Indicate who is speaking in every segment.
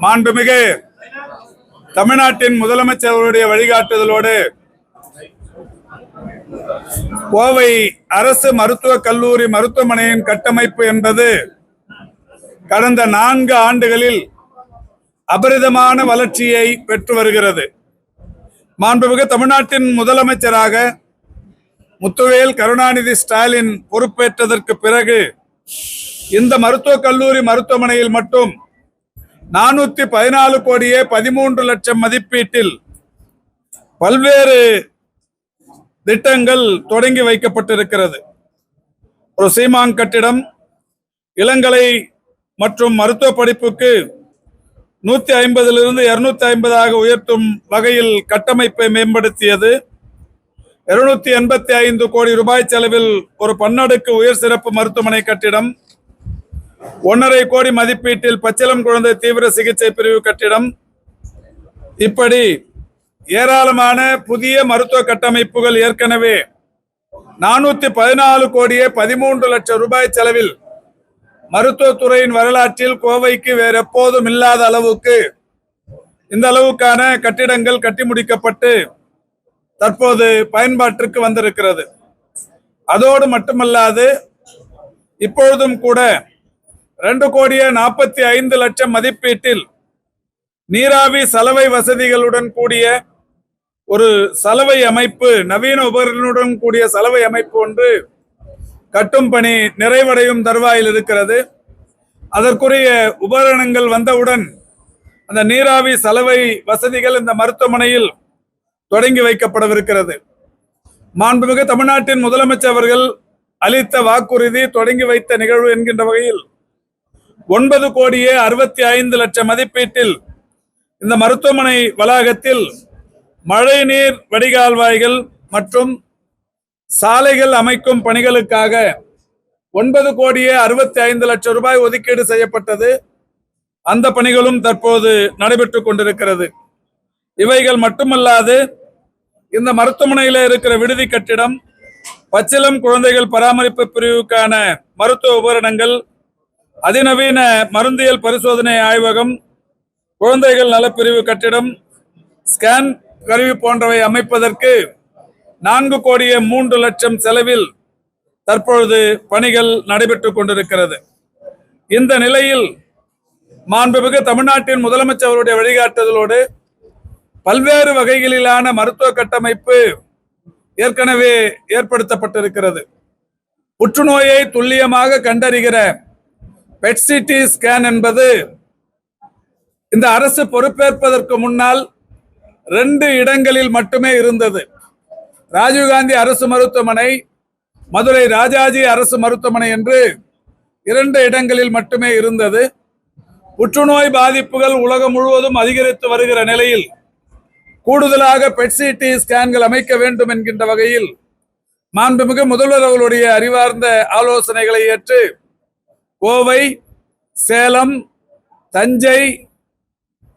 Speaker 1: மாண்புமிகு தமிழ்நாட்டின் முதலமைச்சர்களுடைய வழிகாட்டுதலோடு கோவை அரசு மருத்துவக் கல்லூரி மருத்துவமனையின் கட்டமைப்பு என்பது கடந்த நான்கு ஆண்டுகளில் அபரிதமான வளர்ச்சியை பெற்று வருகிறது. மாண்புமிகு தமிழ்நாட்டின் முதலமைச்சராக முத்துவேல் கருணாநிதி ஸ்டாலின் பொறுப்பேற்றதற்கு பிறகு இந்த மருத்துவக் கல்லூரி மருத்துவமனையில் மட்டும் நானூத்தி பதினாலு கோடியே பதிமூன்று லட்சம் மதிப்பீட்டில் பல்வேறு திட்டங்கள் தொடங்கி வைக்கப்பட்டிருக்கிறது. ஒரு சீமான் கட்டிடம் இளங்கலை மற்றும் மருத்துவ படிப்புக்கு நூத்தி ஐம்பதிலிருந்து இருநூத்தி ஐம்பதாக உயர்த்தும் வகையில் கட்டமைப்பை மேம்படுத்தியது. இருநூத்தி எண்பத்தி ஐந்து கோடி ரூபாய் செலவில் ஒரு பன்னடுக்கு உயர் சிறப்பு மருத்துவமனை கட்டிடம் ஒன்றரை கோடி மதிப்பீட்டில் பச்சிளம் குழந்தை தீவிர சிகிச்சை பிரிவு கட்டிடம். இப்படி ஏராளமான புதிய மருத்துவ கட்டமைப்புகள் ஏற்கனவே நானூத்தி பதினாலு கோடியே பதிமூன்று லட்சம் ரூபாய் செலவில் மருத்துவத்துறையின் வரலாற்றில் கோவைக்கு வேற எப்போதும் இல்லாத அளவுக்கு இந்த அளவுக்கான கட்டிடங்கள் கட்டி முடிக்கப்பட்டு தற்போது பயன்பாட்டிற்கு வந்திருக்கிறது. அதோடு மட்டுமல்லாது இப்பொழுதும் கூட ரெண்டு கோடியே நாற்பத்தி ஐந்து லட்சம் மதிப்பீட்டில் நீராவி சலவை வசதிகளுடன் கூடிய ஒரு சலவை அமைப்பு நவீன உபகரணத்துடன் கூடிய சலவை அமைப்பு ஒன்று கட்டும் பணி நிறைவடையும் தருவாயில் இருக்கிறது. அதற்குரிய உபகரணங்கள் வந்தவுடன் அந்த நீராவி சலவை வசதிகள் இந்த மருத்துவமனையில் தொடங்கி வைக்கப்படவிருக்கிறது. மாண்புமிகு தமிழ்நாட்டின் முதலமைச்சர் அவர்கள் அளித்த வாக்குறுதி தொடங்கி வைத்த நிகழ்வு என்கின்ற வகையில் ஒன்பது கோடியே அறுபத்தி ஐந்து லட்சம் மதிப்பீட்டில் இந்த மருத்துவமனை வளாகத்தில் மழைநீர் வடிகால்வாய்கள் மற்றும் சாலைகள் அமைக்கும் பணிகளுக்காக ஒன்பது கோடியே அறுபத்தி ஐந்து லட்சம் ரூபாய் ஒதுக்கீடு செய்யப்பட்டது. அந்த பணிகளும் தற்போது நடைபெற்று கொண்டிருக்கிறது. இவைகள் மட்டுமல்லாது இந்த மருத்துவமனையில் இருக்கிற விடுதி கட்டிடம் பச்சிலம் குழந்தைகள் பராமரிப்பு பிரிவுக்கான மருத்துவ உபகரணங்கள் அதிநவீன மருந்தியல் பரிசோதனை ஆய்வகம் குழந்தைகள் நலப்பிரிவு கட்டிடம் ஸ்கேன் கருவி போன்றவை அமைப்பதற்கு நான்கு கோடியே மூன்று லட்சம் செலவில் தற்பொழுது பணிகள் நடைபெற்றுக் கொண்டிருக்கிறது. இந்த நிலையில் மாண்புமிகு தமிழ்நாட்டின் முதலமைச்சர் அவருடைய வழிகாட்டுதலோடு பல்வேறு வகைகளிலான மருத்துவ கட்டமைப்பு ஏற்கனவே ஏற்படுத்தப்பட்டிருக்கிறது. புற்றுநோயை துல்லியமாக கண்டறிகிற பெட்சிடி ஸ்கேன் என்பது இந்த அரசு பொறுப்பேற்பதற்கு முன்னால் ரெண்டு இடங்களில் மட்டுமே இருந்தது. ராஜீவ்காந்தி அரசு மருத்துவமனை மதுரை ராஜாஜி அரசு மருத்துவமனை என்று இரண்டு இடங்களில் மட்டுமே இருந்தது. புற்றுநோய் பாதிப்புகள் உலகம் முழுவதும் அதிகரித்து வருகிற நிலையில் கூடுதலாக பெட்சிடி ஸ்கேன்கள் அமைக்க வேண்டும் என்கின்ற வகையில் மாண்புமிகு முதல்வர் அவர்களுடைய அறிவார்ந்த ஆலோசனைகளை ஏற்று கோவை சேலம் தஞ்சை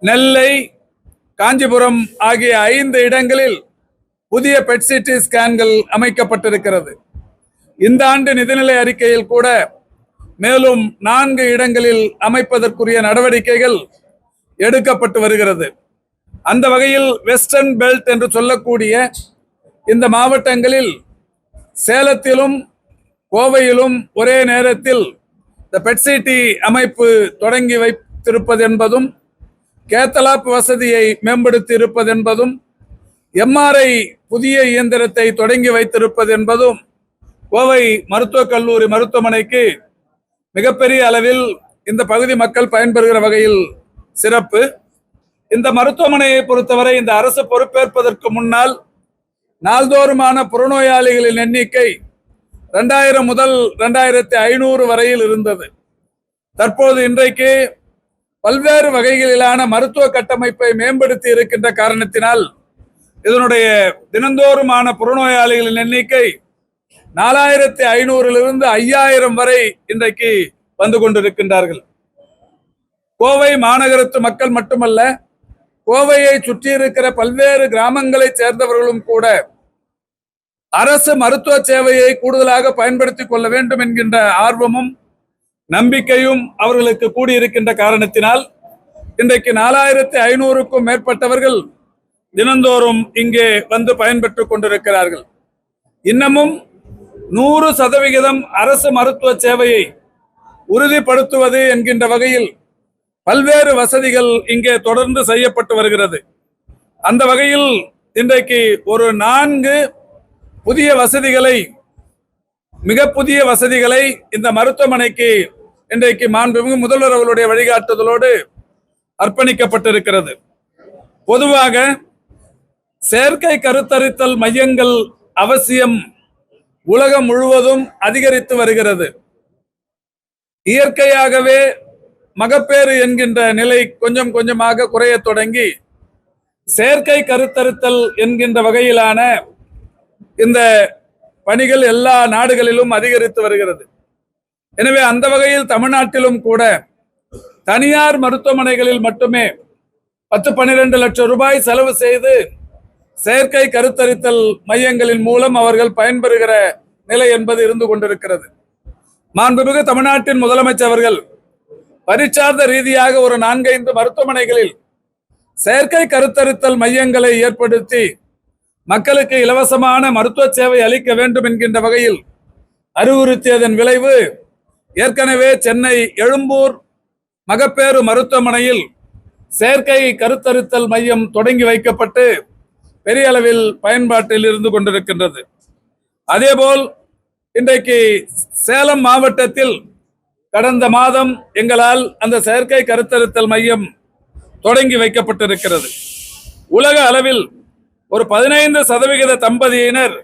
Speaker 1: நெல்லை காஞ்சிபுரம் ஆகிய ஐந்து இடங்களில் புதிய பெட்சிடி ஸ்கேன்கள் அமைக்கப்பட்டிருக்கிறது. இந்த ஆண்டு நிதிநிலை அறிக்கையில் கூட மேலும் நான்கு இடங்களில் அமைப்பதற்குரிய நடவடிக்கைகள் எடுக்கப்பட்டு வருகிறது. அந்த வகையில் வெஸ்டர்ன் பெல்ட் என்று சொல்லக்கூடிய இந்த மாவட்டங்களில் சேலத்திலும் கோவையிலும் ஒரே நேரத்தில் இந்த பெட்சிட்டி அமைப்பு தொடங்கி வைத்திருப்பது என்பதும் கேத்தலாப் வசதியை மேம்படுத்தி இருப்பது என்பதும் எம்ஆர்ஐ புதிய இயந்திரத்தை தொடங்கி வைத்திருப்பது என்பதும் கோவை மருத்துவக் கல்லூரி மருத்துவமனைக்கு மிகப்பெரிய அளவில் இந்த பகுதி மக்கள் பயன்பெறுகிற வகையில் சிறப்பு. இந்த மருத்துவமனையை பொறுத்தவரை இந்த அரசு பொறுப்பேற்பதற்கு முன்னால் நாள்தோறுமான புறநோயாளிகளின் எண்ணிக்கை ரெண்டாயிரம் முதல் ரெண்டாயிரத்தி ஐநூறு வரையில் இருந்தது. தற்போது இன்றைக்கு பல்வேறு வகைகளிலான மருத்துவ கட்டமைப்பை மேம்படுத்தி இருக்கின்ற காரணத்தினால் இதனுடைய தினந்தோறுமான புறநோயாளிகளின் எண்ணிக்கை நாலாயிரத்தி ஐநூறிலிருந்து ஐயாயிரம் வரை இன்றைக்கு வந்து கொண்டிருக்கின்றார்கள். கோவை மாநகரத்து மக்கள் மட்டுமல்ல கோவையை சுற்றி இருக்கிற பல்வேறு கிராமங்களைச் சேர்ந்தவர்களும் கூட அரசு மருத்துவ சேவையை கூடுதலாக பயன்படுத்திக் கொள்ள வேண்டும் என்கின்ற ஆர்வமும் நம்பிக்கையும் அவர்களுக்கு கூடியிருக்கின்ற காரணத்தினால் இன்றைக்கு நாலாயிரத்தி ஐநூறுக்கும் மேற்பட்டவர்கள் தினந்தோறும் இங்கே வந்து பயன்பெற்றுக் கொண்டிருக்கிறார்கள். இன்னமும் நூறு சதவிகிதம் அரசு மருத்துவ சேவையை உறுதிப்படுத்துவது என்கின்ற வகையில் பல்வேறு வசதிகள் இங்கே தொடர்ந்து செய்யப்பட்டு வருகிறது. அந்த வகையில் இன்றைக்கு ஒரு நான்கு புதிய வசதிகளை மிக புதிய வசதிகளை இந்த மருத்துவமனைக்கு இன்றைக்கு மாண்புமிகு முதல்வர் அவர்களுடைய வழிகாட்டுதலோடு அர்ப்பணிக்கப்பட்டிருக்கிறது. பொதுவாக செயற்கை கருத்தரித்தல் மையங்கள் அவசியம் உலகம் முழுவதும் அதிகரித்து வருகிறது. இயற்கையாகவே மகப்பேறு என்கின்ற நிலை கொஞ்சம் கொஞ்சமாக குறையத் தொடங்கி செயற்கை கருத்தரித்தல் என்கின்ற வகையிலான இந்த பணிகள் எல்லா நாடுகளிலும் அதிகரித்து வருகிறது. எனவே அந்த வகையில் தமிழ்நாட்டிலும் கூட தனியார் மருத்துவமனைகளில் மட்டுமே பத்து பன்னிரண்டு லட்சம் ரூபாய் செலவு செய்து செயற்கை கருத்தரித்தல் மையங்களின் மூலம் அவர்கள் பயன்பெறுகிற நிலை என்பது இருந்து கொண்டிருக்கிறது. மாண்புமிகு தமிழ்நாட்டின் முதலமைச்சர் அவர்கள் பரிச்சார்ந்த ரீதியாக ஒரு நான்கைந்து மருத்துவமனைகளில் செயற்கை கருத்தரித்தல் மையங்களை ஏற்படுத்தி மக்களுக்கு இலவசமான மருத்துவ சேவை அளிக்க வேண்டும் என்கின்ற வகையில் அறிவுறுத்தியதன் விளைவு ஏற்கனவே சென்னை எழும்பூர் மகப்பேறு மருத்துவமனையில் செயற்கை கருத்தரித்தல் மையம் தொடங்கி வைக்கப்பட்டு பெரிய அளவில் பயன்பாட்டில் இருந்து கொண்டிருக்கின்றது. அதேபோல் இன்றைக்கு சேலம் மாவட்டத்தில் கடந்த மாதம் எங்களால் அந்த செயற்கை கருத்தரித்தல் மையம் தொடங்கி வைக்கப்பட்டிருக்கிறது. உலக அளவில் ஒரு பதினைந்து சதவிகித தம்பதியினர்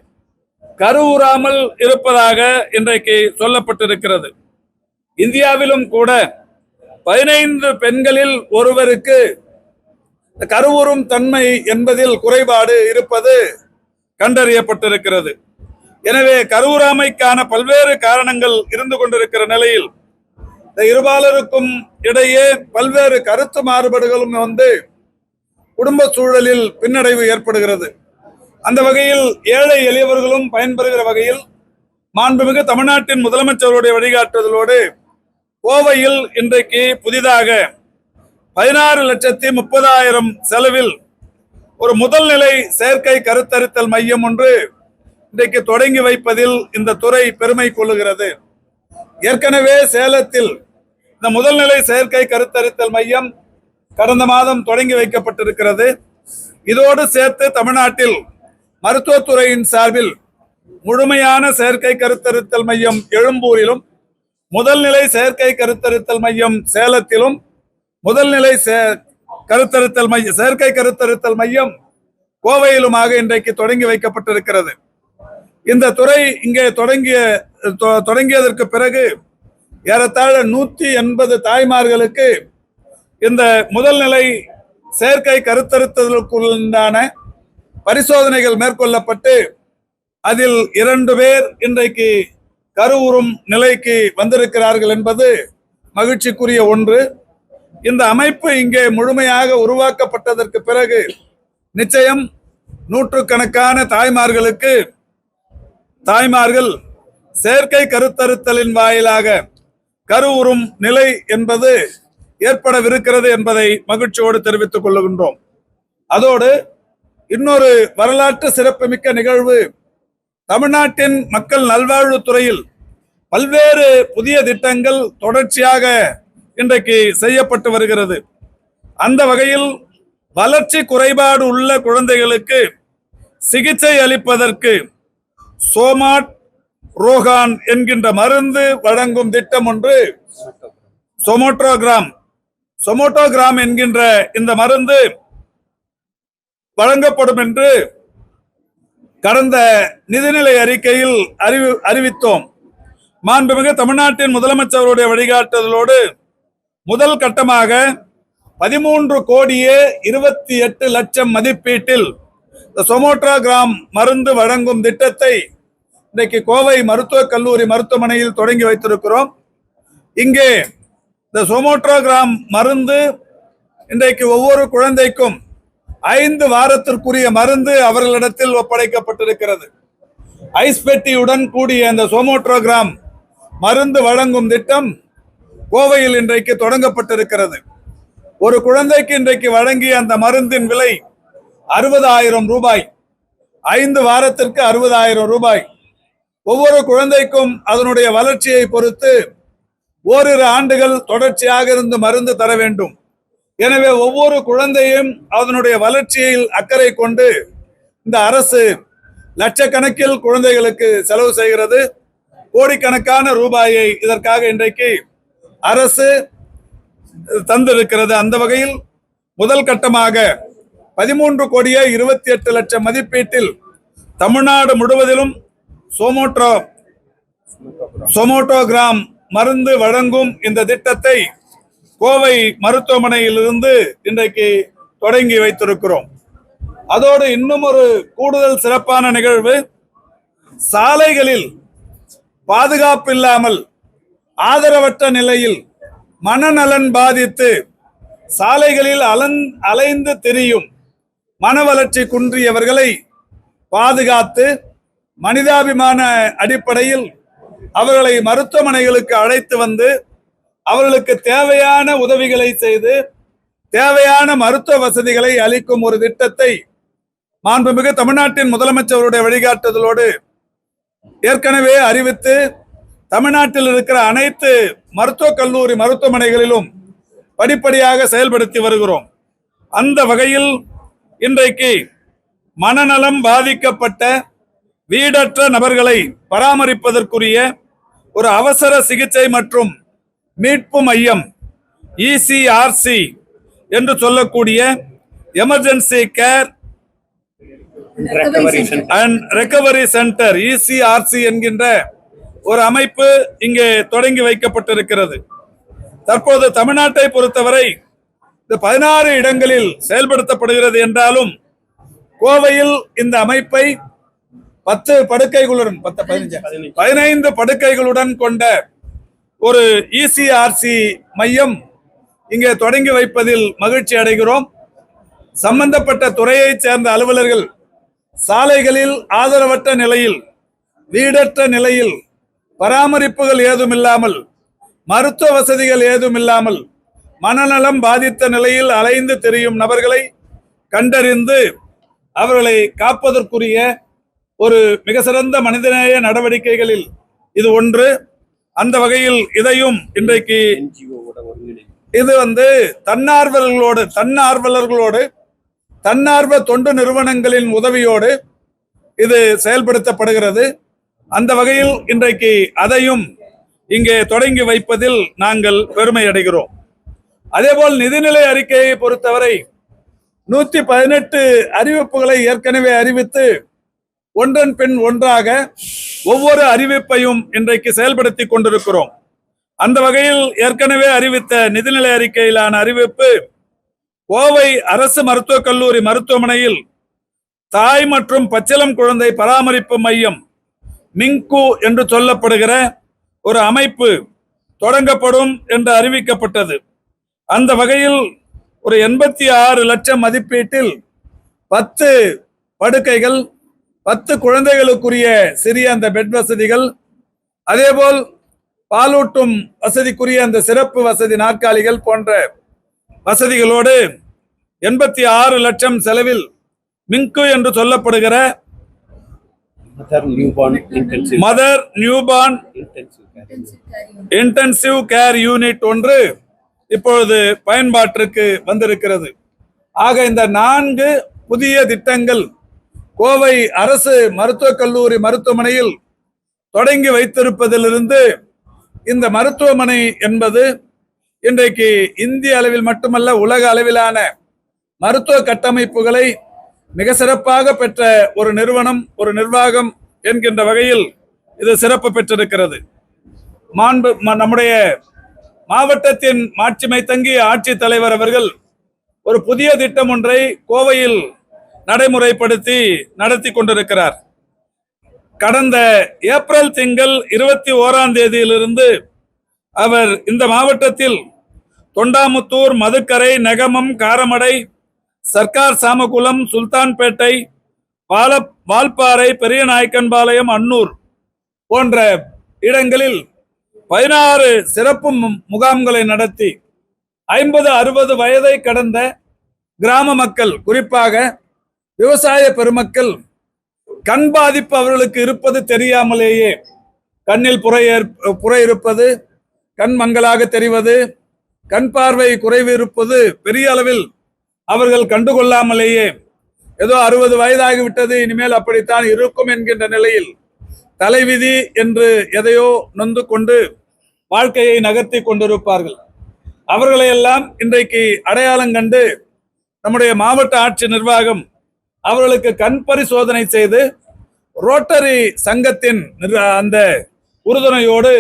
Speaker 1: கருவுறாமல் இருப்பதாக இன்றைக்கு சொல்லப்பட்டிருக்கிறது. இந்தியாவிலும் கூட பதினைந்து பெண்களில் ஒருவருக்கு கருவுறும் தன்மை என்பதில் குறைபாடு இருப்பது கண்டறியப்பட்டிருக்கிறது. எனவே கருவுறாமைக்கான பல்வேறு காரணங்கள் இருந்து கொண்டிருக்கிற நிலையில் இந்த இருபாலருக்கும் இடையே பல்வேறு கருத்து மாறுபாடுகளும் வந்து குடும்ப சூழலில் பின்னடைவு ஏற்படுகிறது. அந்த வகையில் ஏழை எளியவர்களும் பயன்பெறுகிற வகையில் மாண்புமிகு தமிழ்நாட்டின் முதலமைச்சருடைய வழிகாட்டுதலோடு கோவையில் இன்றைக்கு புதிதாக பதினாறு லட்சத்தி முப்பதாயிரம் செலவில் ஒரு முதல்நிலை செயற்கை கருத்தரித்தல் மையம் ஒன்று இன்றைக்கு தொடங்கி வைப்பதில் இந்த துறை பெருமை கொள்ளுகிறது. ஏற்கனவே சேலத்தில் இந்த முதல்நிலை செயற்கை கருத்தரித்தல் மையம் கடந்த மாதம் தொடங்கி வைக்கப்பட்டிருக்கிறது. இதோடு சேர்த்து தமிழ்நாட்டில் மருத்துவத்துறையின் சார்பில் முழுமையான செயற்கை கருத்தரித்தல் மையம் எழும்பூரிலும் முதல்நிலை செயற்கை கருத்தரித்தல் மையம் சேலத்திலும் முதல்நிலை சே- கருத்தரித்தல் மையம் செயற்கை கருத்தரித்தல் மையம் கோவையிலுமாக இன்றைக்கு தொடங்கி வைக்கப்பட்டிருக்கிறது. இந்த துறை இங்கே தொடங்கிய தொ- தொடங்கியதற்கு பிறகு ஏறத்தாழ நூத்தி எண்பது தாய்மார்களுக்கு இந்த முதல் நிலை செயற்கை கருத்தரித்தலுக்குள்ளான பரிசோதனைகள் மேற்கொள்ளப்பட்டு அதில் இரண்டு பேர் இன்றைக்கு கருவுறும் நிலைக்கு வந்திருக்கிறார்கள் என்பது மகிழ்ச்சிக்குரிய ஒன்று. இந்த அமைப்பு இங்கே முழுமையாக உருவாக்கப்பட்டதற்கு பிறகு நிச்சயம் நூற்றுக்கணக்கான தாய்மார்களுக்கு தாய்மார்கள் செயற்கை கருத்தருத்தலின் வாயிலாக கருவுறும் நிலை என்பது ஏற்படவிருக்கிறது என்பதை மகிழ்ச்சியோடு தெரிவித்துக் கொள்ளுகின்றோம் அதோடு இன்னொரு வரலாற்று சிறப்புமிக்க நிகழ்வு தமிழ்நாட்டின் மக்கள் நல்வாழ்வுத் துறையில் பல்வேறு புதிய திட்டங்கள் தொடர்ச்சியாக இன்றைக்கு செய்யப்பட்டு வருகிறது. அந்த வகையில் வளர்ச்சி குறைபாடு உள்ள குழந்தைகளுக்கு சிகிச்சை அளிப்பதற்கு சோமாட் ரோகான் என்கின்ற மருந்து வழங்கும் திட்டம் ஒன்று சோமோட்ரோகிராம் சொமோட்டோகிராம் என்கின்ற இந்த மருந்து வழங்கப்படும் என்று கடந்த நிதிநிலை அறிக்கையில் அறிவி அறிவித்தோம். மாண்புமிகு தமிழ்நாட்டின் முதலமைச்சருடைய வழிகாட்டுதலோடு முதல் கட்டமாக பதிமூன்று கோடியே இருபத்தி எட்டு லட்சம் மதிப்பீட்டில் இந்த சொமோட்ராகிராம் மருந்து வழங்கும் திட்டத்தை இன்றைக்கு கோவை மருத்துவக் கல்லூரி மருத்துவமனையில் தொடங்கி வைத்திருக்கிறோம். இங்கே இந்த சோமோட்ரோகிராம் மருந்து இன்றைக்கு ஒவ்வொரு குழந்தைக்கும் ஐந்து வாரத்திற்குரிய மருந்து அவர்களிடத்தில் ஒப்படைக்கப்பட்டிருக்கிறது. ஐஸ் பெட்டியுடன் கூடிய இந்த சோமோட்ரோகிராம் மருந்து வழங்கும் திட்டம் கோவையில் இன்றைக்கு தொடங்கப்பட்டிருக்கிறது. ஒரு குழந்தைக்கு இன்றைக்கு வழங்கிய அந்த மருந்தின் விலை அறுபதாயிரம் ரூபாய். ஐந்து வாரத்திற்கு அறுபதாயிரம் ரூபாய். ஒவ்வொரு குழந்தைக்கும் அதனுடைய வளர்ச்சியை பொறுத்து ஓரிரு ஆண்டுகள் தொடர்ச்சியாக இருந்து மருந்து தர வேண்டும். எனவே ஒவ்வொரு குழந்தையும் அதனுடைய வளர்ச்சியில் அக்கறை கொண்டு இந்த அரசு லட்சக்கணக்கில் குழந்தைகளுக்கு செலவு செய்கிறது. கோடிக்கணக்கான ரூபாயை இதற்காக இன்றைக்கு அரசு தந்திருக்கிறது. அந்த வகையில் முதல் கட்டமாக பதிமூன்று கோடியே இருபத்தி எட்டு லட்சம் மதிப்பீட்டில் தமிழ்நாடு முழுவதிலும் சோமோட்ரோ சோமோட்டோகிராம் மருந்து வழங்கும் இந்த திட்டத்தை கோவை மருத்துவமனையிலிருந்து இன்றைக்கு தொடங்கி வைத்திருக்கிறோம். அதோடு இன்னும் ஒரு கூடுதல் சிறப்பான நிகழ்வு சாலைகளில் பாதுகாப்பு இல்லாமல் ஆதரவற்ற நிலையில் மனநலன் பாதித்து சாலைகளில் அலன் அலைந்து திரியும் மன வளர்ச்சி குன்றியவர்களை பாதுகாத்து மனிதாபிமான அடிப்படையில் அவர்களை மருத்துவமனைகளுக்கு அழைத்து வந்து அவர்களுக்கு தேவையான உதவிகளை செய்து தேவையான மருத்துவ வசதிகளை அளிக்கும் ஒரு திட்டத்தை மாண்புமிகு தமிழ்நாட்டின் முதலமைச்சருடைய வழிகாட்டுதலோடு ஏற்கனவே அறிவித்து தமிழ்நாட்டில் இருக்கிற அனைத்து மருத்துவக் கல்லூரி மருத்துவமனைகளிலும் படிப்படியாக செயல்படுத்தி வருகிறோம். அந்த வகையில் இன்றைக்கு மனநலம் பாதிக்கப்பட்ட வீடற்ற நபர்களை பராமரிப்பதற்குரிய ஒரு அவசர சிகிச்சை மற்றும் மீட்பு மையம் இசிஆர்சி என்று சொல்லக்கூடிய emergency care and recovery centre ECRC என்கின்ற ஒரு அமைப்பு இங்கே தொடங்கி வைக்கப்பட்டிருக்கிறது. தற்போது தமிழ்நாட்டை பொறுத்தவரை இந்த பதினாறு இடங்களில் செயல்படுத்தப்படுகிறது என்றாலும் கோவையில் இந்த அமைப்பை பத்து படுக்கைகளுடன் பத்து பதினஞ்சு. பதினைந்து படுக்கைகளுடன் கொண்ட ஒரு இசிஆர்சி மையம் இங்கே தொடங்கி வைப்பதில் மகிழ்ச்சி அடைகிறோம். சம்பந்தப்பட்ட துறையைச் சேர்ந்த அலுவலர்கள் சாலைகளில் ஆதரவற்ற நிலையில் வீடற்ற நிலையில் பராமரிப்புகள் ஏதும் இல்லாமல் மருத்துவ வசதிகள் ஏதும் இல்லாமல் மனநலம் பாதித்த நிலையில் அலைந்து திரியும் நபர்களை கண்டறிந்து அவர்களை காப்பதற்குரிய ஒரு மிக சிறந்த மனிதநேய நடவடிக்கைகளில் இது ஒன்று. அந்த வகையில் இதையும் இன்றைக்கு இது வந்து தன்னார்வலர்களோடு தன்னார்வலர்களோடு தன்னார்வ தொண்டு நிறுவனங்களின் உதவியோடு இது செயல்படுத்தப்படுகிறது. அந்த வகையில் இன்றைக்கு அதையும் இங்கே தொடங்கி வைப்பதில் நாங்கள் பெருமை அடைகிறோம். அதேபோல் நிதிநிலை அறிக்கையை பொறுத்தவரை நூத்தி பதினெட்டு அறிவிப்புகளை ஏற்கனவே அறிவித்து ஒன்றன் பின் ஒன்றாக ஒவ்வொரு அறிவிப்பையும் இன்றைக்கு செயல்படுத்தி கொண்டிருக்கிறோம். அந்த வகையில் ஏற்கனவே அறிவித்த நிதிநிலை அறிக்கையிலான அறிவிப்பு கோவை அரசு மருத்துவக் கல்லூரி மருத்துவமனையில் தாய் மற்றும் பச்சிளம் குழந்தை பராமரிப்பு மையம் மிங்கு என்று சொல்லப்படுகிற ஒரு அமைப்பு தொடங்கப்படும் என்று அறிவிக்கப்பட்டது. அந்த வகையில் ஒரு எண்பத்தி ஆறு லட்சம் மதிப்பீட்டில் பத்து படுக்கைகள் பத்து குழந்தைகளுக்குரிய சிறிய அந்த பெட் வசதிகள் அதேபோல் பாலூட்டும் வசதிக்குரிய அந்த சிறப்பு வசதி நாற்காலிகள் போன்ற வசதிகளோடு எண்பத்தி ஆறு லட்சம் செலவில் மிங்கு என்று சொல்லப்படுகிற mother newborn
Speaker 2: care.
Speaker 1: Intensive care unit ஒன்று இப்பொழுது பயன்பாட்டிற்கு வந்திருக்கிறது ஆக இந்த நான்கு புதிய திட்டங்கள் கோவை அரசு மருத்துவக் கல்லூரி மருத்துவமனையில் தொடங்கி வைத்திருப்பதிலிருந்து இந்த மருத்துவமனை என்பது இன்றைக்கு இந்திய அளவில் மட்டுமல்ல உலக அளவிலான மருத்துவ கட்டமைப்புகளை மிக சிறப்பாக பெற்ற ஒரு நிறுவனம் ஒரு நிர்வாகம் என்கின்ற வகையில் இது சிறப்பு பெற்றிருக்கிறது. மாண்பு நம்முடைய மாவட்டத்தின் மாட்சிமை தங்கிய ஆட்சித் தலைவர் அவர்கள் ஒரு புதிய திட்டம் ஒன்றை கோவையில் நடைமுறைப்படுத்தி நடத்தி கொண்டிருக்கிறார். கடந்த ஏப்ரல் திங்கள் இருபத்தி ஓராம் தேதியிலிருந்து அவர் இந்த மாவட்டத்தில் தொண்டாமுத்தூர் மதுக்கரை நெகமம் காரமடை சர்க்கார் சாமகுளம் சுல்தான்பேட்டை வால வால்பாறை பெரியநாயக்கன்பாளையம் அன்னூர் போன்ற இடங்களில் பதினாறு சிறப்பு மு- முகாம்களை நடத்தி ஐம்பது அறுபது வயதை கடந்த கிராம மக்கள் குறிப்பாக விவசாய பெருமக்கள் கண் பாதிப்பு அவர்களுக்கு இருப்பது தெரியாமலேயே கண்ணில் புரை ஏற்- இருப்பது கண் மங்களாக தெரிவது கண் பார்வை குறைவு இருப்பது பெரிய அளவில் அவர்கள் கண்டுகொள்ளாமலேயே ஏதோ அறுபது வயதாகிவிட்டது இனிமேல் அப்படித்தான் இருக்கும் என்கின்ற நிலையில் தலைவிதி என்று எதையோ நொந்து கொண்டு வாழ்க்கையை நகர்த்தி கொண்டிருப்பார்கள். அவர்களையெல்லாம் இன்றைக்கு அடையாளம் கண்டு நம்முடைய மாவட்ட ஆட்சி நிர்வாகம் அவர்களுக்கு கண் பரிசோதனை செய்து ரோட்டரி சங்கத்தின் அந்த உறுதுணையோடு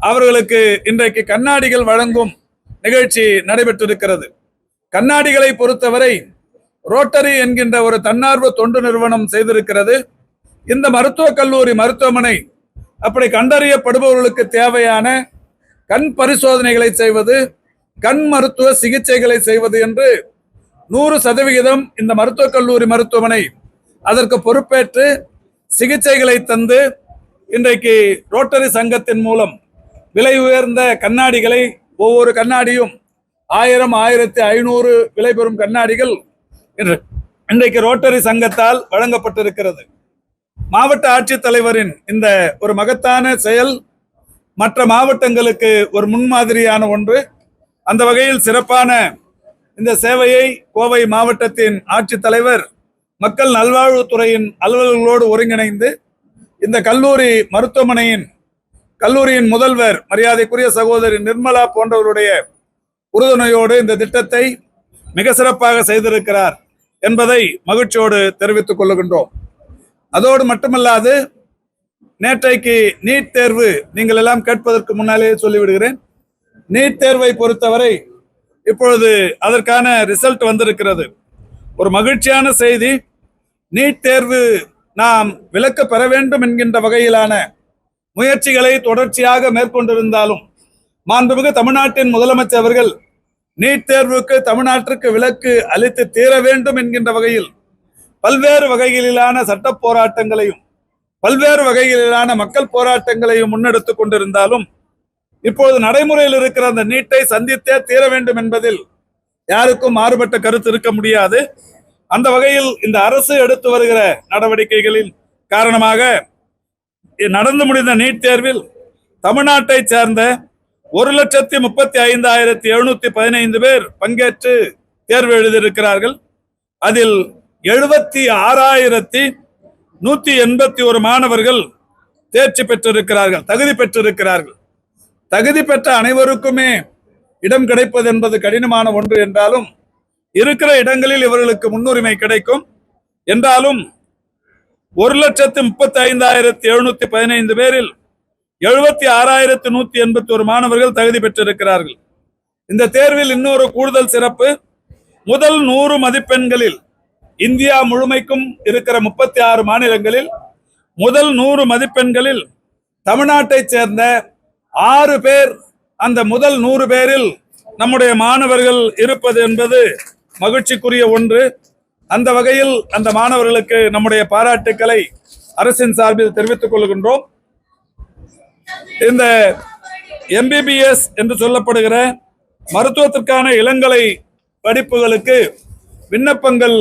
Speaker 1: அவர்களுக்கு இன்றைக்கு கண்ணாடிகள் வழங்கும் நிகழ்ச்சி நடைபெற்றிருக்கிறது. கண்ணாடிகளை பொறுத்தவரை ரோட்டரி என்கின்ற ஒரு தன்னார்வ தொண்டு நிறுவனம் செய்திருக்கிறது. இந்த மருத்துவக் கல்லூரி மருத்துவமனை அப்படி கண்டறியப்படுபவர்களுக்கு தேவையான கண் பரிசோதனைகளை செய்வது கண் மருத்துவ சிகிச்சைகளை செய்வது என்று நூறு சதவிகிதம் இந்த மருத்துவக் கல்லூரி மருத்துவமனை அதற்கு பொறுப்பேற்று சிகிச்சைகளை தந்து இன்றைக்கு ரோட்டரி சங்கத்தின் மூலம் விலை உயர்ந்த கண்ணாடிகளை ஒவ்வொரு கண்ணாடியும் ஆயிரம் ஆயிரத்தி ஐநூறு விலை பெறும் கண்ணாடிகள் இன்று இன்றைக்கு ரோட்டரி சங்கத்தால் வழங்கப்பட்டிருக்கிறது. மாவட்ட ஆட்சித்தலைவரின் இந்த ஒரு மகத்தான செயல் மற்ற மாவட்டங்களுக்கு ஒரு முன்மாதிரியான ஒன்று. அந்த வகையில் சிறப்பான இந்த சேவையை கோவை மாவட்டத்தின் ஆட்சித்தலைவர் மக்கள் நல்வாழ்வுத்துறையின் அலுவலர்களோடு ஒருங்கிணைந்து இந்த கல்லூரி மருத்துவமனையின் கல்லூரியின் முதல்வர் மரியாதைக்குரிய சகோதரி நிர்மலா போன்றவருடைய உறுதுணையோடு இந்த திட்டத்தை மிக சிறப்பாக செய்திருக்கிறார் என்பதை மகிழ்ச்சியோடு தெரிவித்துக் கொள்ளுகின்றோம் அதோடு மட்டுமல்லாது நேற்றைக்கு நீட் தேர்வு நீங்கள் எல்லாம் கேட்பதற்கு முன்னாலேயே சொல்லிவிடுகிறேன். நீட் தேர்வை பொறுத்தவரை இப்பொழுது அதற்கான ரிசல்ட் வந்திருக்கிறது. ஒரு மகிழ்ச்சியான செய்தி. நீட் தேர்வு நாம் விலக்க பெற வேண்டும் என்கின்ற வகையிலான முயற்சிகளை தொடர்ச்சியாக மேற்கொண்டிருந்தாலும் மாண்புமிகு தமிழ்நாட்டின் முதலமைச்சர் அவர்கள் நீட் தேர்வுக்கு தமிழ்நாட்டிற்கு விலக்கு அளித்து தீர வேண்டும் என்கின்ற வகையில் பல்வேறு வகைகளிலான சட்ட போராட்டங்களையும் பல்வேறு வகைகளிலான மக்கள் போராட்டங்களையும் முன்னெடுத்து கொண்டிருந்தாலும் இப்பொழுது நடைமுறையில் இருக்கிற அந்த நீட்டை சந்தித்தே தீர வேண்டும் என்பதில் யாருக்கும் மாறுபட்ட கருத்து இருக்க முடியாது. அந்த வகையில் இந்த அரசு எடுத்து வருகிற நடவடிக்கைகளின் காரணமாக நடந்து முடிந்த நீட் தேர்வில் தமிழ்நாட்டை சேர்ந்த ஒரு லட்சத்தி முப்பத்தி ஐந்தாயிரத்தி எழுநூத்தி பதினைந்து பேர் பங்கேற்று தேர்வு எழுதியிருக்கிறார்கள். அதில் எழுபத்தி ஆறாயிரத்தி நூத்தி எண்பத்தி ஒரு மாணவர்கள் தேர்ச்சி பெற்றிருக்கிறார்கள் தகுதி பெற்றிருக்கிறார்கள். தகுதி பெற்ற அனைவருக்குமே இடம் கிடைப்பது என்பது கடினமான ஒன்று என்றாலும் இருக்கிற இடங்களில் இவர்களுக்கு முன்னுரிமை கிடைக்கும். என்றாலும் ஒரு லட்சத்து முப்பத்தி ஐந்தாயிரத்தி எழுநூத்தி பதினைந்து பேரில் எழுபத்தி ஆறாயிரத்தி நூத்தி எண்பத்தி ஒரு மாணவர்கள் தகுதி பெற்றிருக்கிறார்கள். இந்த தேர்வில் இன்னொரு கூடுதல் சிறப்பு முதல் நூறு மதிப்பெண்களில் இந்தியா முழுமைக்கும் இருக்கிற முப்பத்தி ஆறு மாநிலங்களில் முதல் நூறு மதிப்பெண்களில் தமிழ்நாட்டைச் சேர்ந்த ஆறு பேர் அந்த முதல் நூறு பேரில் நம்முடைய மாணவர்கள் இருப்பது என்பது மகிழ்ச்சிக்குரிய ஒன்று. அந்த வகையில் அந்த மாணவர்களுக்கு நம்முடைய பாராட்டுக்களை அரசின் சார்பில் தெரிவித்துக் கொள்கின்றோம். இந்த எம்பிபிஎஸ் என்று சொல்லப்படுகிற மருத்துவத்திற்கான இளங்கலை படிப்புகளுக்கு விண்ணப்பங்கள்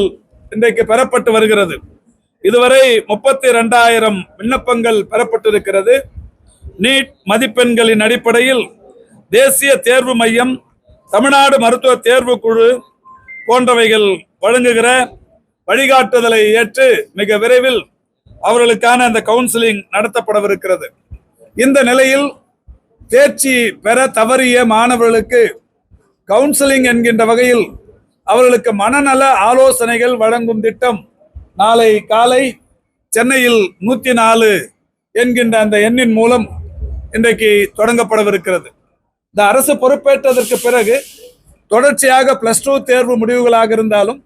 Speaker 1: இன்றைக்கு பெறப்பட்டு வருகிறது. இதுவரை முப்பத்தி ரெண்டாயிரம் விண்ணப்பங்கள் பெறப்பட்டிருக்கிறது. நீட் மதிப்பெண்களின் அடிப்படையில் தேசிய தேர்வு மையம் தமிழ்நாடு மருத்துவ தேர்வு குழு போன்றவைகள் வழங்குகிற வழிகாட்டுதலை ஏற்று மிக விரைவில் அவர்களுக்கான அந்த கவுன்சிலிங் நடத்தப்படவிருக்கிறது. இந்த நிலையில் தேர்ச்சி பெற தவறிய மாணவர்களுக்கு கவுன்சிலிங் என்கின்ற வகையில் அவர்களுக்கு மனநல ஆலோசனைகள் வழங்கும் திட்டம் நாளை காலை சென்னையில் நூற்றி நாலு என்கின்ற அந்த எண்ணின் மூலம் இன்றைக்கு தொடங்கப்படவிருக்கிறது. இந்த அரசு பொறுப்பேற்றதற்கு பிறகு தொடர்ச்சியாக பிளஸ் டூ தேர்வு முடிவுகளாக இருந்தாலும்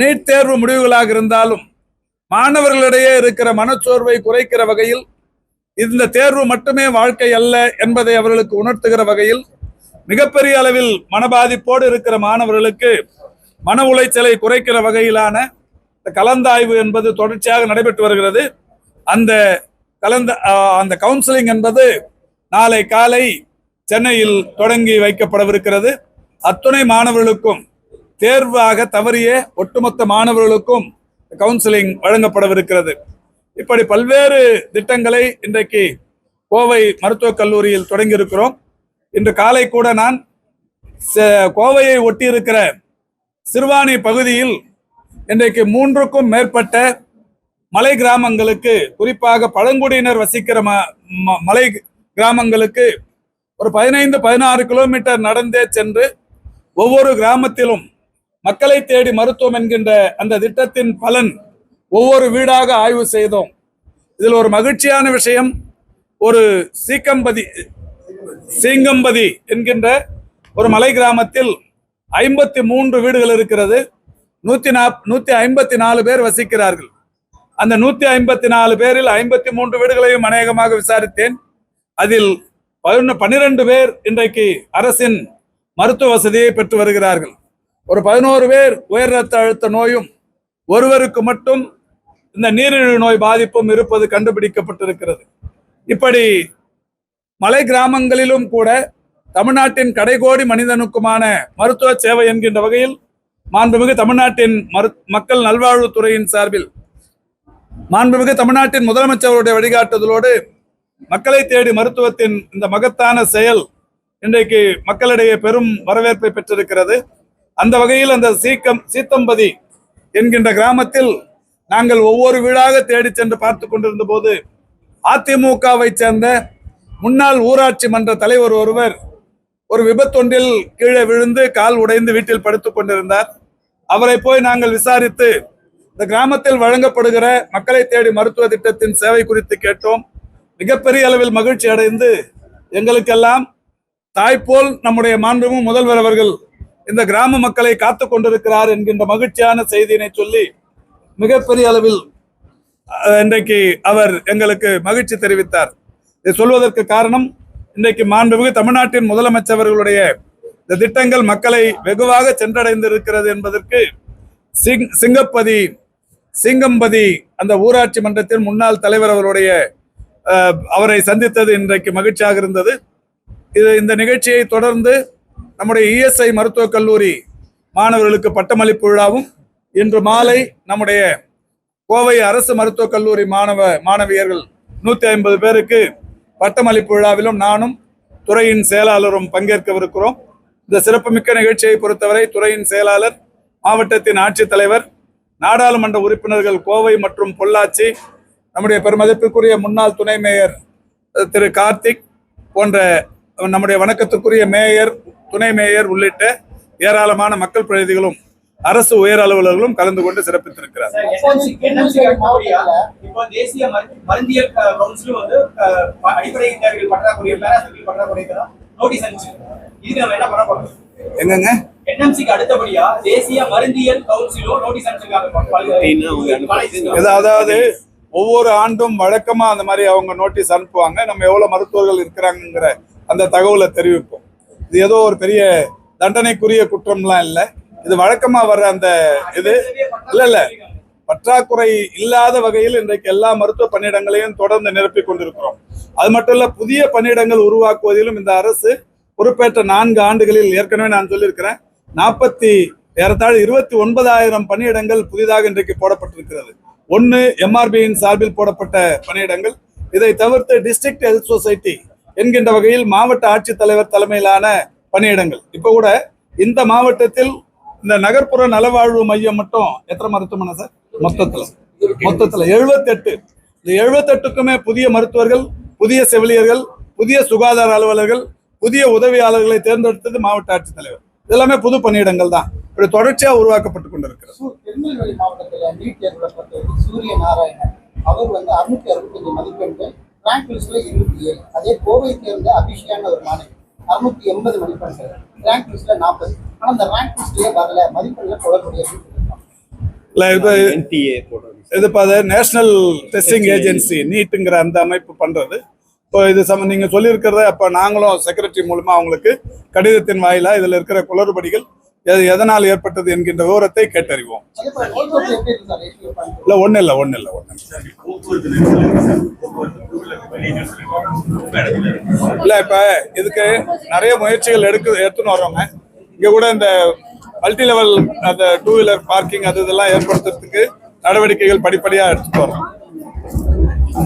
Speaker 1: நீட் தேர்வு முடிவுகளாக இருந்தாலும் மாணவர்களிடையே இருக்கிற மனச்சோர்வை குறைக்கிற வகையில் இந்த தேர்வு மட்டுமே வாழ்க்கை அல்ல என்பதை அவர்களுக்கு உணர்த்துகிற வகையில் மிகப்பெரிய அளவில் மனபாதிப்போடு இருக்கிற மாணவர்களுக்கு மன உளைச்சலை குறைக்கிற வகையிலான இந்த கலந்தாய்வு என்பது தொடர்ச்சியாக நடைபெற்று வருகிறது. அந்த கலந்த அந்த கவுன்சிலிங் என்பது நாளை காலை சென்னையில் தொடங்கி வைக்கப்படவிருக்கிறது. அத்துணை மாணவர்களுக்கும் தேர்வாக தவறிய ஒட்டுமொத்த மாணவர்களுக்கும் கவுன்சிலிங் வழங்கப்படவிருக்கிறது. இப்படி பல்வேறு திட்டங்களை இன்றைக்கு கோவை மருத்துவக் கல்லூரியில் தொடங்கியிருக்கிறோம். இன்று காலை கூட நான் ச- கோவையை ஒட்டியிருக்கிற சிறுவாணி பகுதியில் இன்றைக்கு மூன்றுக்கும் மேற்பட்ட மலை கிராமங்களுக்கு குறிப்பாக பழங்குடியினர் வசிக்கிற ம- ம- மலை கிராமங்களுக்கு ஒரு பதினைந்து பதினாறு கிலோமீட்டர் நடந்தே சென்று ஒவ்வொரு கிராமத்திலும் மக்களை தேடி மருத்துவம் என்கின்ற அந்த திட்டத்தின் பலன் ஒவ்வொரு வீடாக ஆய்வு செய்தோம். இதில் ஒரு மகிழ்ச்சியான விஷயம் ஒரு சீக்கம்பதி சீங்கம்பதி என்கின்ற ஒரு மலை கிராமத்தில் ஐம்பத்தி மூன்று வீடுகள் இருக்கிறது. நூத்தி நாப் நூத்தி ஐம்பத்தி நாலு பேர் வசிக்கிறார்கள். அந்த நூத்தி ஐம்பத்தி நாலு பேரில் ஐம்பத்தி மூன்று வீடுகளையும் அநேகமாக விசாரித்தேன். அதில் பதினொன்று பன்னிரண்டு பேர் இன்றைக்கு அரசின் மருத்துவ வசதியை பெற்று வருகிறார்கள். ஒரு பதினோரு பேர் உயர் ரத்த அழுத்த நோயும் ஒருவருக்கு மட்டும் இந்த நீரிழிவு நோய் பாதிப்பும் இருப்பது கண்டுபிடிக்கப்பட்டிருக்கிறது. இப்படி மலை கிராமங்களிலும் கூட தமிழ்நாட்டின் கடைகோடி மனிதனுக்குமான மருத்துவ சேவை என்கின்ற வகையில் மாண்புமிகு தமிழ்நாட்டின் மரு மக்கள் நல்வாழ்வுத்துறையின் சார்பில் மாண்புமிகு தமிழ்நாட்டின் முதலமைச்சருடைய வழிகாட்டுதலோடு மக்களை தேடி மருத்துவத்தின் இந்த மகத்தான செயல் இன்றைக்கு மக்களிடையே பெரும் வரவேற்பை பெற்றிருக்கிறது. அந்த வகையில் அந்த சீக்கம் சீத்தம்பதி என்கின்ற கிராமத்தில் நாங்கள் ஒவ்வொரு வீடாக தேடி சென்று பார்த்து கொண்டிருந்த போது அதிமுகவை சேர்ந்த முன்னாள் ஊராட்சி மன்ற தலைவர் ஒருவர் ஒரு விபத்தொன்றில் கீழே விழுந்து கால் உடைந்து வீட்டில் படுத்துக் கொண்டிருந்தார். அவரை போய் நாங்கள் விசாரித்து இந்த கிராமத்தில் வழங்கப்படுகிற மக்களை தேடி மருத்துவ திட்டத்தின் சேவை குறித்து கேட்டோம். மிகப்பெரிய அளவில் மகிழ்ச்சி அடைந்து எங்களுக்கெல்லாம் தாய்ப்போல் நம்முடைய மாண்புமிகு முதல்வர் அவர்கள் இந்த கிராம மக்களை காத்து கொண்டிருக்கிறார் என்கின்ற மகிழ்ச்சியான செய்தியினை சொல்லி மிகப்பெரிய அளவில் இன்றைக்கு அவர் எங்களுக்கு மகிழ்ச்சி தெரிவித்தார். இதை சொல்வதற்கு காரணம் இன்றைக்கு மாண்புமிகு தமிழ்நாட்டின் முதலமைச்சர்களுடைய இந்த திட்டங்கள் மக்களை வெகுவாக சென்றடைந்து இருக்கிறது என்பதற்கு சிங் சிங்கப்பதி சிங்கம்பதி அந்த ஊராட்சி மன்றத்தின் முன்னாள் தலைவர் அவருடைய அவரை சந்தித்தது இன்றைக்கு மகிழ்ச்சியாக இருந்தது. இது இந்த நிகழ்ச்சியை தொடர்ந்து நம்முடைய இஎஸ்ஐ மருத்துவக் கல்லூரி மாணவர்களுக்கு பட்டமளிப்பு விழாவும் இன்று மாலை நம்முடைய கோவை அரசு மருத்துவக் கல்லூரி மாணவ மாணவியர்கள் நூற்றி ஐம்பது பேருக்கு பட்டமளிப்பு விழாவிலும் நானும் துறையின் செயலாளரும் பங்கேற்கவிருக்கிறோம். இந்த சிறப்புமிக்க நிகழ்ச்சியை பொறுத்தவரை துறையின் செயலாளர் மாவட்டத்தின் ஆட்சித்தலைவர் நாடாளுமன்ற உறுப்பினர்கள் கோவை மற்றும் பொள்ளாச்சி நம்முடைய பெருமதிப்புக்குரிய முன்னாள் துணை மேயர் திரு கார்த்திக் போன்ற நம்முடைய வணக்கத்துக்குரிய மேயர் துணை மேயர் உள்ளிட்ட ஏராளமான மக்கள் பிரதிநிதிகளும் அரசு உயர் அலுவலர்களும் கலந்து கொண்டு சிறப்பித்திருக்கிறார். எங்கங்க? அதாவது ஒவ்வொரு ஆண்டும் வழக்கமாக அந்த மாதிரி அவங்க நோட்டீஸ் அனுப்புவாங்க. நம்ம எவ்வளோ மருத்துவர்கள் இருக்கிறாங்கங்கிற அந்த தகவலை தெரிவிப்போம். இது ஏதோ ஒரு பெரிய தண்டனைக்குரிய குற்றம்லாம் இல்லை. இது வழக்கமாக வர்ற அந்த இது. இல்லை இல்லை. பற்றாக்குறை இல்லாத வகையில் இன்றைக்கு எல்லா மருத்துவ பணியிடங்களையும் தொடர்ந்து நிரப்பிக் கொண்டிருக்கிறோம். அது மட்டும் இல்லை புதிய பணியிடங்கள் உருவாக்குவதிலும் இந்த அரசு பொறுப்பேற்ற நான்கு ஆண்டுகளில் ஏற்கனவே நான் சொல்லியிருக்கிறேன். நாற்பத்தி ஏறத்தாழ் இருபத்தி ஒன்பதாயிரம் பணியிடங்கள் புதிதாக இன்றைக்கு போடப்பட்டிருக்கிறது. ஒன்று எம்ஆர்பியின் சார்பில் போடப்பட்ட பணியிடங்கள். இதை தவிர்த்து டிஸ்ட்ரிக்ட் ஹெல்த் சொசைட்டி என்கின்ற வகையில் மாவட்ட ஆட்சித்தலைவர் தலைமையிலான பணியிடங்கள். இப்போ கூட இந்த மாவட்டத்தில் இந்த நகர்ப்புற நலவாழ்வு மையம் மட்டும் எத்தனை மருத்துவமனை சார்? மொத்தத்துல. மொத்தத்துல 78 இந்த 78க்குமே புதிய மருத்துவர்கள் புதிய செவிலியர்கள் புதிய சுகாதார அலுவலர்கள் புதிய உதவியாளர்களை தேர்ந்தெடுத்தது மாவட்ட ஆட்சித்தலைவர். இதெல்லாமே புது பணியிடங்கள் தான். இப்படி தொடர்ச்சியா உருவாக்கப்பட்டு கொண்டிருக்கிறது.
Speaker 3: சூ- திருநெல்வேலி மாவட்டத்தில் நீட் தேர்வுல சூரிய நாராயணன் அவர் வந்து அறுநூத்தி அறுபத்தஞ்சு மதிப்பெண்கள் ரேங்க் லிஸ்ட்ல இருபத்தி ஏழு. அதே கோவை சேர்ந்த அபிஷியான ஒரு மாணவி அறுநூத்தி எண்பது மதிப்பெண்கள் ரேங்க் லிஸ்ட்ல நாற்பது ஆனா அந்த ரேங்க் லிஸ்ட்லயே வரல. மதிப்பெண்ல தொடர்புடைய
Speaker 1: இல்ல இது இது இப்போ அது நேஷனல் டெஸ்டிங் ஏஜென்சி நீட்டுங்கிற அந்த அமைப்பு பண்றது. இப்போ இது சம்ம நீங்கள் சொல்லியிருக்கிறத அப்போ நாங்களும் செக்ரட்டரி மூலமாக அவங்களுக்கு கடிதத்தின் வாயிலாக இதில் இருக்கிற குளறுபடிகள் எது எதனால் ஏற்பட்டது என்கின்ற விவரத்தை கேட்டறிவோம். இல்லை ஒன்றும் இல்லை ஒன்றும் இல்லை ஒன்றும் இல்லை. இப்போ இதுக்கு நிறைய முயற்சிகள் எடுக்க எடுத்துன்னு வர்றோங்க இங்கே கூட இந்த மல்டி லெவல் அந்த டூ வீலர் பார்க்கிங் அது இதெல்லாம் ஏற்படுத்துறதுக்கு நடவடிக்கைகள் படிப்படியாக எடுத்துட்டு வரோம்